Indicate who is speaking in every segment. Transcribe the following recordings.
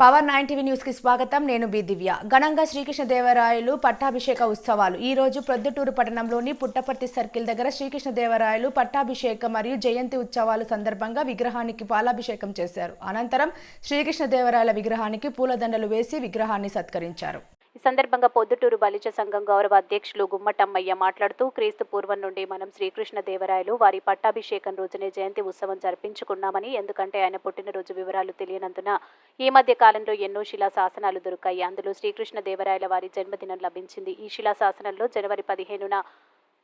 Speaker 1: Power nine TV న్యూస్కి స్వాగతం. నేను బి దివ్య. ఘనంగా శ్రీకృష్ణదేవరాయలు పట్టాభిషేక ఉత్సవాలు. ఈ రోజు ప్రొద్దుటూరు పట్టణంలోని పుట్టపర్తి సర్కిల్ దగ్గర శ్రీకృష్ణదేవరాయలు పట్టాభిషేక మరియు జయంతి ఉత్సవాలు సందర్భంగా విగ్రహానికి పాలాభిషేకం చేశారు. అనంతరం శ్రీకృష్ణదేవరాయల విగ్రహానికి పూలదండలు వేసి విగ్రహాన్ని సత్కరించారు.
Speaker 2: ఈ సందర్భంగా పొద్దుటూరు బలిజ సంఘం గౌరవ అధ్యక్షులు గుమ్మటమ్మయ్య మాట్లాడుతూ క్రీస్తు పూర్వం నుండి మనం శ్రీకృష్ణ దేవరాయలు వారి పట్టాభిషేకం రోజునే జయంతి ఉత్సవం జరిపించుకున్నామని ఎందుకంటే ఆయన పుట్టినరోజు వివరాలు తెలియనందున ఈ మధ్య కాలంలో ఎన్నో శిలా శాసనాలు దొరికాయి. అందులో శ్రీకృష్ణ దేవరాయల వారి జన్మదినం లభించింది. ఈ శిలా శాసనంలో జనవరి పదిహేనున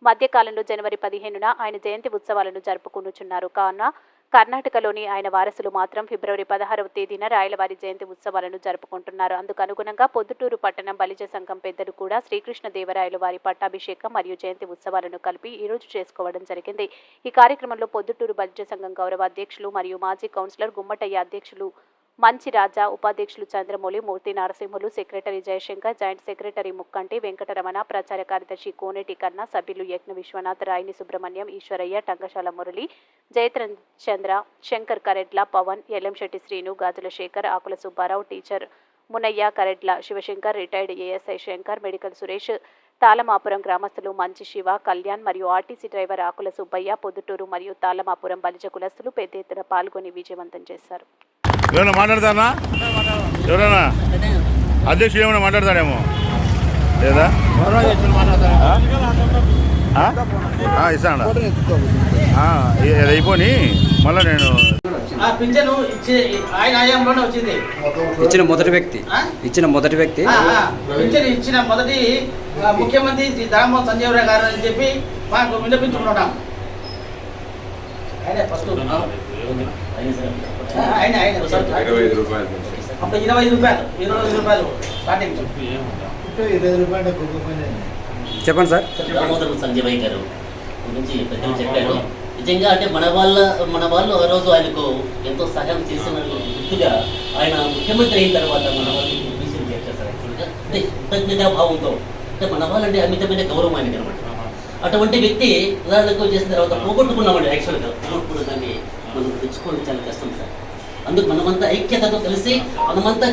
Speaker 2: మధ్యకాలంలో జనవరి పదిహేనున ఆయన జయంతి ఉత్సవాలను జరుపుకునుచున్నారు. కావున కర్ణాటకలోని ఆయన వారసులు మాత్రం ఫిబ్రవరి పదహారవ తేదీన రాయలవారి జయంతి ఉత్సవాలను జరుపుకుంటున్నారు. అందుకు అనుగుణంగా పొద్దుటూరు పట్టణం బలిజ సంఘం పెద్దలు కూడా శ్రీకృష్ణ దేవరాయలు వారి పట్టాభిషేకం మరియు జయంతి ఉత్సవాలను కలిపి ఈ రోజు చేసుకోవడం జరిగింది. ఈ కార్యక్రమంలో పొద్దుటూరు బలిజ సంఘం గౌరవ అధ్యక్షులు మరియు మాజీ కౌన్సిలర్ గుమ్మటయ్య అధ్యక్షులు మంచి రాజా ఉపాధ్యక్షులు Chandramouli Murthy Narasimhulu secretary Jayashankar joint secretary Mukkanti Venkataramana ప్రచార కార్యదర్శి కోనేటి కన్నా సభ్యులు Yajna Vishwanath Rayini Subrahmanyam Eshwaraiah Tankasala Murali Jayatran Chandra Shankar Karedla Pawan Yellamshetty Srinu Gajula Sekhar Akula Subbarao teacher Munaiah Karedla Sivashankar retired ASI Shankar medical Suresh Talamapuram గ్రామస్తులు మంచి శివ కళ్యాణ్ మరియు RTC driver Akula Subbaiah Proddatur మరియు తాళమాపురం బలిజ కులస్తులు పెద్ద ఎత్తున పాల్గొని విజయవంతం చేశారు.
Speaker 3: ఎవరైనా మాట్లాడతారా? ఎవరైనా అధ్యక్షుడు ఏమైనా మాట్లాడతాడేమో? లేదా? ఇస్తాను ఆ, ఇది అయిపోయి మళ్ళీ నేను
Speaker 4: ఆ పింఛను ఇచ్చే ఆయన హయాంలోనే వచ్చింది.
Speaker 5: ఇచ్చిన మొదటి వ్యక్తి? ఇచ్చిన మొదటి వ్యక్తి.
Speaker 4: పింఛను ఇచ్చిన మొదటి ముఖ్యమంత్రి శ్రీ దామోదర్ సంజీవరావు గారు అని చెప్పి మాకు విన్నపించుకుంటున్నాం ఆయనే ఆయన అప్పుడు ఇరవై ఐదు రూపాయలు ఇరవై ఐదు రూపాయలు. స్టార్టింగ్.
Speaker 5: చెప్పండి సార్.
Speaker 6: దామోదరం సంజయ్ గారు గురించి పెద్దలు చెప్పారు. నిజంగా అంటే మన వాళ్ళ మన వాళ్ళు ఆ రోజు ఆయనకు ఎంతో సహాయం చేసిన గుర్తుగా ఆయన ముఖ్యమంత్రి అయిన తర్వాత మన వాళ్ళకి చేస్తారు యాక్చువల్గా అంటే కృతజ్ఞతా భావంతో అంటే మన వాళ్ళంటే అమితమైన గౌరవం ఆయనకి అనమాట అటువంటి వ్యక్తి ఉదాహరణకు చేసిన తర్వాత పోగొట్టుకున్నామండి యాక్చువల్గా పోగొట్టుకున్న దాన్ని మనం తెచ్చుకోవడం చాలా కష్టం సార్. అందుకు మనమంతా ఐక్యతతో కలిసి మనమంతా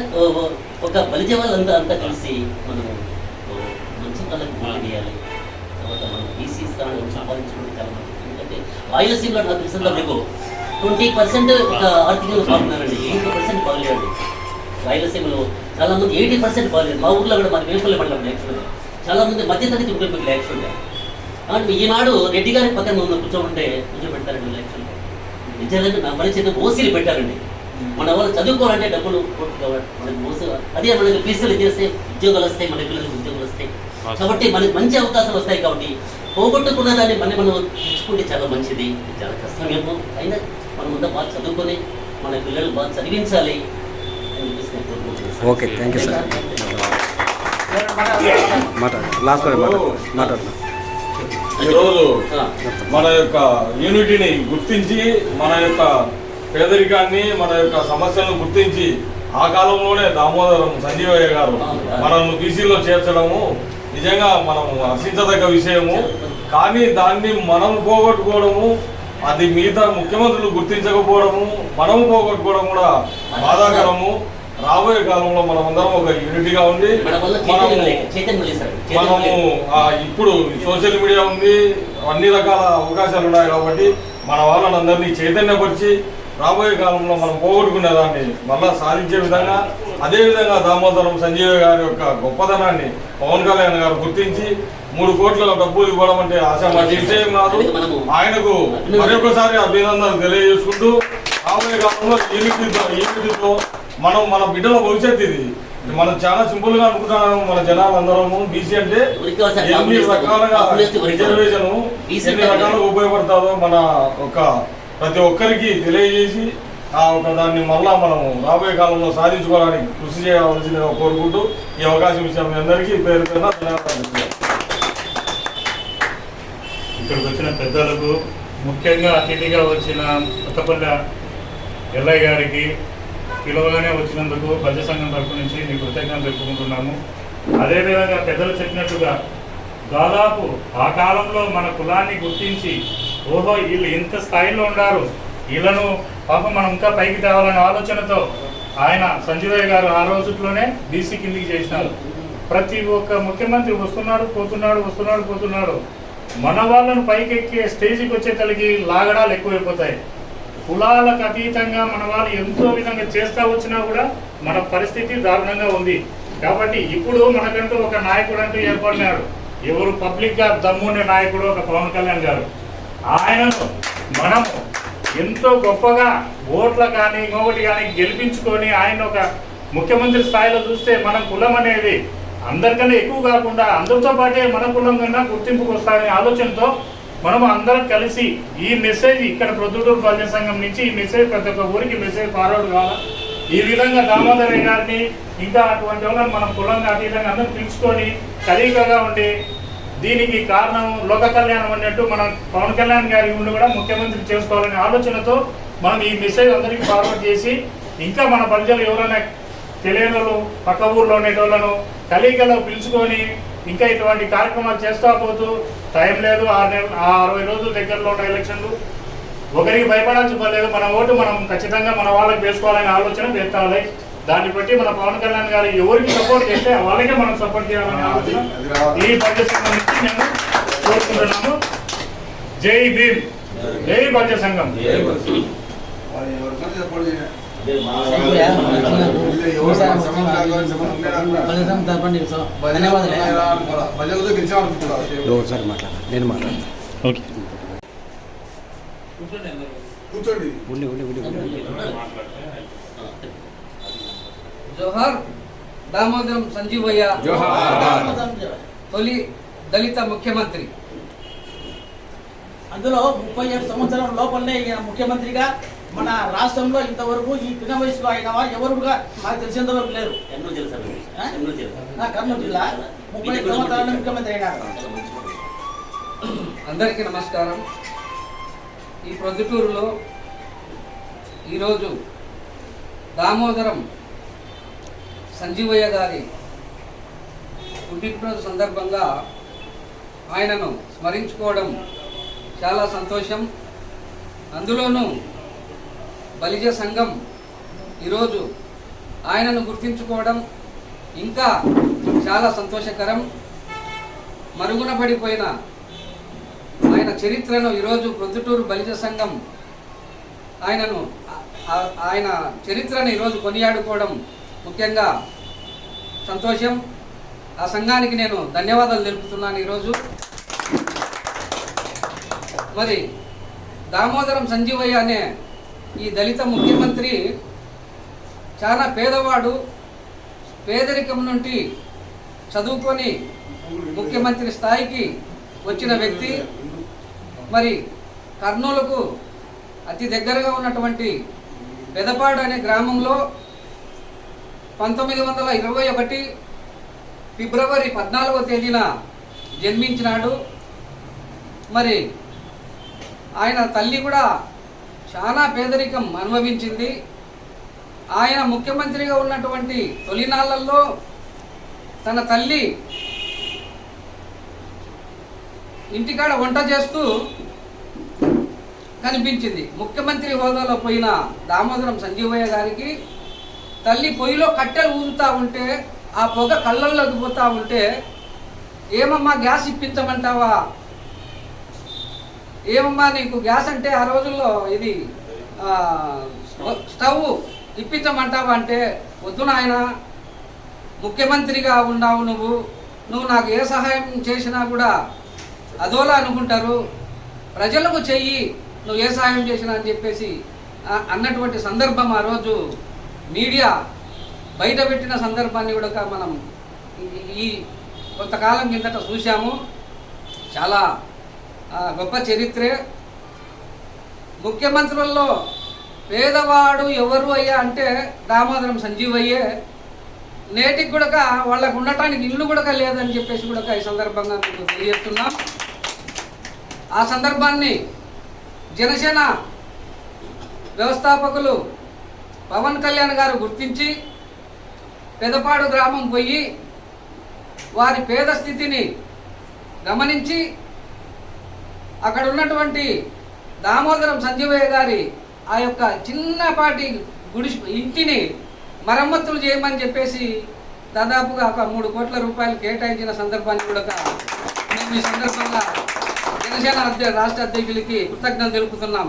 Speaker 6: ఒక బలిజ వాళ్ళంతా అంతా కలిసి మనము మంచి వాళ్ళకి చేయాలి. తర్వాత మనం బీసీ స్థానాన్ని సంపాదించుకోవడం చాలా మంచిది. ఎందుకంటే రాయలసీమలో నాకు తెలిసినంత మీకు ట్వంటీ పర్సెంట్ ఒక ఆర్థికంగా బాగున్నారండి. ఎయిటీ పర్సెంట్ బాగలేదండి. రాయలసీమలో చాలా మంది ఎయిటీ పర్సెంట్ బాగలేదు. మా ఊర్లో కూడా మన వేపల్లో మండలం యాక్చువల్గా చాలా మంది మధ్యతరగతి మీకు యాక్చువల్గా కాబట్టి ఈనాడు రెడ్డి గారి పక్కన ఉన్న కూర్చోమంటే కూర్చోబెడతారండి యాక్చువల్గా నిజంగా నా పరిస్థితి ఓసీలు పెట్టారండి. మన వాళ్ళు చదువుకోవాలంటే డబ్బులు మనకి మోస అదే మనకి ఫీజులు చేస్తే ఉద్యోగాలు వస్తాయి మన పిల్లలకు ఉద్యోగాలు వస్తాయి. కాబట్టి మనకి మంచి అవకాశాలు వస్తాయి కాబట్టి పోగొట్టుకున్న దాన్ని మళ్ళీ మనం తెచ్చుకుంటే చాలా మంచిది. చాలా కష్టమేమో అయినా మనం అంతా బాగా చదువుకొని మన పిల్లలు బాగా చదివించాలి.
Speaker 5: ఓకే థ్యాంక్ యూ సార్ మాట్లాడు లాస్ట్ మాట్లాడు మాట్లాడు.
Speaker 7: ఈరోజు మన యొక్క యూనిటీని గుర్తించి మన యొక్క పేదరికాన్ని మన యొక్క సమస్యలను గుర్తించి ఆ కాలంలోనే దామోదరం సంజీవయ్య గారు మనల్ని బీసీలో చేర్చడము నిజంగా మనం హర్షించదగ్గ విషయము. కానీ దాన్ని మనం పోగొట్టుకోవడము అది మిగతా ముఖ్యమంత్రులు గుర్తించకపోవడము మనము పోగొట్టుకోవడం కూడా బాధాకరము. రాబోయే కాలంలో మనం అందరం ఒక యూనిటీగా
Speaker 6: వల్ల
Speaker 7: మనము ఇప్పుడు సోషల్ మీడియా ఉంది అన్ని రకాల అవకాశాలు ఉన్నాయి కాబట్టి మన వాళ్ళని అందరినీ చైతన్యపరిచి రాబోయే కాలంలో మనం పోగొట్టుకునే దాన్ని మళ్ళా సాధించే విధంగా అదే విధంగా దామోదరం సంజీవ్ గారి యొక్క గొప్పదనాన్ని పవన్ కళ్యాణ్ గారు గుర్తించి మూడు కోట్ల డబ్బులు ఇవ్వడం అంటే విషయం కాదు. ఆయనకు మరొకసారి అభినందనలు తెలియజేసుకుంటూ రాబోయే కాలంలో యూనిటీతో యూనిటీతో మనం మన బిడ్డల భవిష్యత్తు ఇది మనం చాలా సింపుల్గా అనుకుంటున్నాము మన జనాలు అందరము బీసీ అంటే? ఎన్ని రకాలుగా? రిజర్వేషన్ ఎన్ని రకాలుగా ఉపయోగపడుతుందో మన ఒక ప్రతి ఒక్కరికి తెలియజేసి ఆ ఒక దాన్ని మళ్ళా మనం రాబోయే కాలంలో సాధించుకోవడానికి కృషి చేయవలసిందిగా కోరుకుంటూ ఈ అవకాశం ఇచ్చిన మీ అందరికీ పేరు పేరున ధన్యవాదాలు
Speaker 8: ఇక్కడికి వచ్చిన పెద్దలకు ముఖ్యంగా అతిథిగా వచ్చిన కొత్తపల్లె ఎల్లయ్య గారికి పిలువగానే వచ్చినందుకు బద్ద సంఘం తరపు నుంచి మీ కృతజ్ఞతలు తెలుపుకుంటున్నాము. అదేవిధంగా పెద్దలు చెప్పినట్టుగా దాదాపు ఆ కాలంలో మన కులాన్ని గుర్తించి ఓహో వీళ్ళు ఇంత స్థాయిలో ఉండారు వీళ్ళను పాపం మనం ఇంకా పైకి తేవాలనే ఆలోచనతో ఆయన సంజీవయ్య గారు ఆ రోజుల్లోనే బీసీ కిందికి చేసినారు. ప్రతి ఒక్క ముఖ్యమంత్రి వస్తున్నాడు పోతున్నాడు వస్తున్నాడు పోతున్నాడు. మన వాళ్ళను పైకెక్కే స్టేజ్కి వచ్చే తలకి లాగడాలు ఎక్కువైపోతాయి. కులాలకు అతీతంగా మన వాళ్ళు ఎంతో విధంగా చేస్తా వచ్చినా కూడా మన పరిస్థితి దారుణంగా ఉంది. కాబట్టి ఇప్పుడు మనకంటూ ఒక నాయకుడు అంటూ ఏర్పడినాడు. ఎవరు పబ్లిక్గా దమ్ముండే నాయకుడు ఒక పవన్ కళ్యాణ్ గారు. ఆయనను మనము ఎంతో గొప్పగా ఓట్ల కానీ ఇంకొకటి కానీ గెలిపించుకొని ఆయన ఒక ముఖ్యమంత్రి స్థాయిలో చూస్తే మనం కులం అనేది అందరికన్నా ఎక్కువ కాకుండా అందరితో పాటే మన కులం కన్నా గుర్తింపుకు వస్తాయనే ఆలోచనతో మనం అందరం కలిసి ఈ మెసేజ్ ఇక్కడ ప్రొద్దుటూరు ప్రజా సంఘం నుంచి ఈ మెసేజ్ ప్రతి ఒక్క ఊరికి మెసేజ్ ఫార్వర్డ్ కావాలా? ఈ విధంగా దామోదరయ్య గారిని ఇంకా అటువంటి వాళ్ళని మనం కులంగా అతీతంగా అందరం పిలుచుకొని కలిగగా ఉండి దీనికి కారణం లోక కళ్యాణం అన్నట్టు మనం పవన్ కళ్యాణ్ గారి ఉండి కూడా ముఖ్యమంత్రి చేసుకోవాలనే ఆలోచనతో మనం ఈ మెసేజ్ అందరికీ ఫార్వర్డ్ చేసి ఇంకా మన ప్రజలు ఎవరైనా తెలియని వాళ్ళు పక్క ఊర్లో ఉండేటోళ్ళను కలిగలో పిలుచుకొని ఇంకా ఇటువంటి కార్యక్రమాలు చేస్తా పోతూ టైం లేదు ఆరు నెలలు ఆ అరవై రోజుల దగ్గరలో ఉన్న ఎలక్షన్లు. ఒకరికి భయపడాల్సిన పని లేదు మన ఓటు మనం ఖచ్చితంగా మన వాళ్ళకి వేసుకోవాలనే ఆలోచన పెట్టాలి దాన్ని బట్టి మన పవన్ కళ్యాణ్ గారు ఎవరికి సపోర్ట్ చేస్తే వాళ్ళకే మనం సపోర్ట్ చేయాలనే ఆలోచన. ఈ బడ్జెట్ సంఘం నుంచి మేము కోరుకుంటున్నాము. జై భీమ్. జై బడ్జెట్ సంఘం.
Speaker 5: ఒకసారి మాట్లాడ నేను మాట్లాడతాను
Speaker 8: ఓకే.
Speaker 5: ఉండి ఉండి ఉండి ఉండి
Speaker 9: జోహార్ దామోదరం సంజీవయ్య తొలి దళిత ముఖ్యమంత్రి
Speaker 4: అందులో ముప్పై ఏడు సంవత్సరం లోపలనే ఈయన ముఖ్యమంత్రిగా మన రాష్ట్రంలో ఇంతవరకు ఈ పిన వయసులో అయిన వారు ఎవరుగా నాకు తెలిసినంత వరకు లేరు. కర్నూలు జిల్లా ముప్పై సంవత్సరాల ముఖ్యమంత్రి అయినారు.
Speaker 9: అందరికీ నమస్కారం. ఈ ప్రొద్దుటూరులో ఈరోజు దామోదరం సంజీవయ్య గారి పుట్టినరోజు సందర్భంగా ఆయనను స్మరించుకోవడం చాలా సంతోషం. అందులోనూ బలిజ సంఘం ఈరోజు ఆయనను గుర్తించుకోవడం ఇంకా చాలా సంతోషకరం. మరుగున పడిపోయిన ఆయన చరిత్రను ఈరోజు ప్రొద్దుటూరు బలిజ సంఘం ఆయనను ఆ- ఆయన చరిత్రను ఈరోజు కొనియాడుకోవడం ముఖ్యంగా సంతోషం. ఆ సంఘానికి నేను ధన్యవాదాలు తెలుపుతున్నాను ఈరోజు. మరి దామోదరం సంజీవయ్య అనే ఈ దళిత ముఖ్యమంత్రి చాలా పేదవాడు పేదరికం నుండి చదువుకొని ముఖ్యమంత్రి స్థాయికి వచ్చిన వ్యక్తి. మరి కర్నూలుకు అతి దగ్గరగా ఉన్నటువంటి పెదపాడు అనే గ్రామంలో పంతొమ్మిది వందల ఇరవై ఒకటి ఫిబ్రవరి పద్నాలుగో తేదీన జన్మించినాడు. మరి ఆయన తల్లి కూడా చాలా పేదరికం అనుభవించింది. ఆయన ముఖ్యమంత్రిగా ఉన్నటువంటి తొలినాళ్ళలో తన తల్లి ఇంటికాడ వంట చేస్తూ కనిపించింది. ముఖ్యమంత్రి హోదాలో పోయిన దామోదరం సంజీవయ్య గారికి తల్లి పొయ్యిలో కట్టెలు ఊదుతూ ఉంటే ఆ పొగ కళ్ళల్లోకి పోతూ ఉంటే ఏమమ్మా గ్యాస్ ఇప్పించమంటావా? ఏమమ్మా నీకు? గ్యాస్ అంటే ఆ రోజుల్లో ఇది స్టవ్ ఇప్పించమంటావా అంటే వద్దు నాయన ముఖ్యమంత్రిగా ఉన్నావు నువ్వు నువ్వు నాకు ఏ సహాయం చేసినా కూడా అదోలా అనుకుంటారు. ప్రజలకు చెయ్యి నువ్వు ఏ సహాయం చేసినా అని చెప్పేసి అన్నటువంటి సందర్భం ఆ రోజు మీడియా బయట పెట్టిన సందర్భాన్ని కూడా మనం ఈ- కొంతకాలం కిందట చూశాము. చాలా గొప్ప చరిత్రే. ముఖ్యమంత్రుల్లో పేదవాడు ఎవరు అయ్యా అంటే దామోదరం సంజీవయ్యే. నేటికి కూడా వాళ్ళకు ఉండటానికి ఇల్లు కూడా లేదని చెప్పేసి కూడా ఈ సందర్భంగా మీకు తెలియజేస్తున్నాం. ఆ సందర్భాన్ని జనసేన వ్యవస్థాపకులు పవన్ కళ్యాణ్ గారు గుర్తించి పెదపాడు గ్రామం పోయి వారి పేద స్థితిని గమనించి అక్కడ ఉన్నటువంటి దామోదరం సంజీవయ్య గారి ఆ యొక్క చిన్నపాటి గుడి ఇంటిని మరమ్మతులు చేయమని చెప్పేసి దాదాపుగా ఒక మూడు కోట్ల రూపాయలు కేటాయించిన సందర్భాన్ని కూడా మేము ఈ సందర్భంగా జనసేన అధ్య రాష్ట్ర అధ్యక్షులకి కృతజ్ఞతలు తెలుపుతున్నాం.